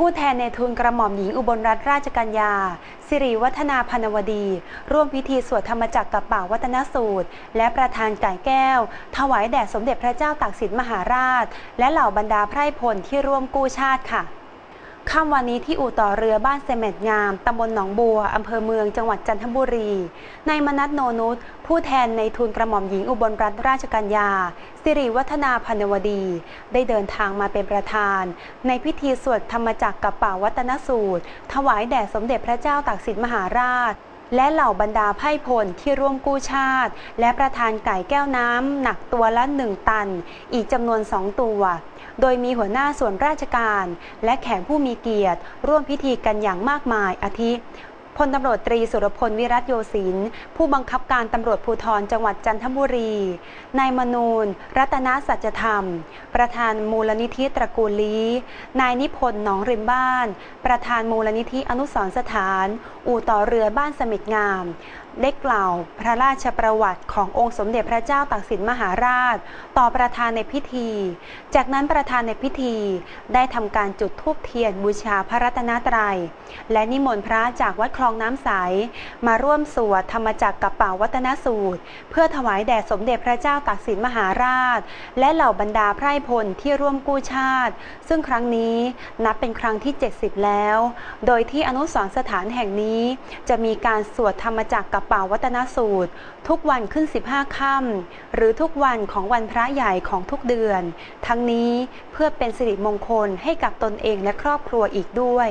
ผู้แทนในทุนกระหม่อมหญิงอุบลรัตนราชกัญญา สิริวัฒนาพนวดี ร่วมพิธีสวดธรรมจักรกับป่าวัฒนสูตร และประธานไก่แก้ว ถวายแด่สมเด็จพระเจ้าตากสินมหาราช และเหล่าบรรดาไพร่พลที่ร่วมกู้ชาติค่ะ ค่ำวันนี้ที่อู่ต่อเรือบ้านเซเมตงาม ตำบลหนองบัว อำเภอเมือง จังหวัดจันทบุรี นายมนัทโนนุชผู้แทนในทุนกระหม่อมหญิงอุบลรัตนราชกัญญา สิริวัฒนาพันวดี ได้เดินทางมาเป็นประธาน ในพิธีสวดธรรมจักรกับป่าวัตนสูตร ถวายแด่สมเด็จพระเจ้าตากสินมหาราช และเหล่าบรรดาไพ่พลที่ร่วมกู้ชาติ และประธานไก่แก้วน้ำหนักตัวละหนึ่งตัน อีกจำนวนสองตัว โดยมีหัวหน้าส่วนราชการ และแขกผู้มีเกียรติ ร่วมพิธีกันอย่างมากมายอาทิ พลตำรวจตรีสุรพลวิรัตโยศิน ผู้บังคับการตำรวจภูธรจังหวัดจันทบุรี นายมนูนรัตนสัจธรรม ประธานมูลนิธิตระกูลลีนายนิพนธ์หนองริมบ้าน ประธานมูลนิธิอนุสรสถาน อู่ต่อเรือบ้านสมิทงาม ได้กล่าวพระราชประวัติขององค์สมเด็จพระเจ้าตากสินมหาราช ต่อประธานในพิธี จากนั้นประธานในพิธีได้ทำการจุดธูปเทียนบูชาพระรัตนตรัย และนิมนต์พระจากวัดคลองน้ำใส มาร่วมสวดธรรมจักรกับป่าวัฒนสูตร เพื่อถวายแด่สมเด็จพระเจ้าตากสินมหาราช และเหล่าบรรดาไพร่พลที่ร่วมกู้ชาติ ซึ่งครั้งนี้นับเป็นครั้งที่ 70 แล้ว โดยที่อนุสรณ์สถานแห่งนี้จะมีการสวดธรรมจักรกับป่าวัตนสูตร ทุกวันขึ้น 15 ค่ำหรือทุกวันของวันพระใหญ่ของทุกเดือน ทั้งนี้เพื่อเป็นสิริมงคลให้กับตนเองและครอบครัวอีกด้วย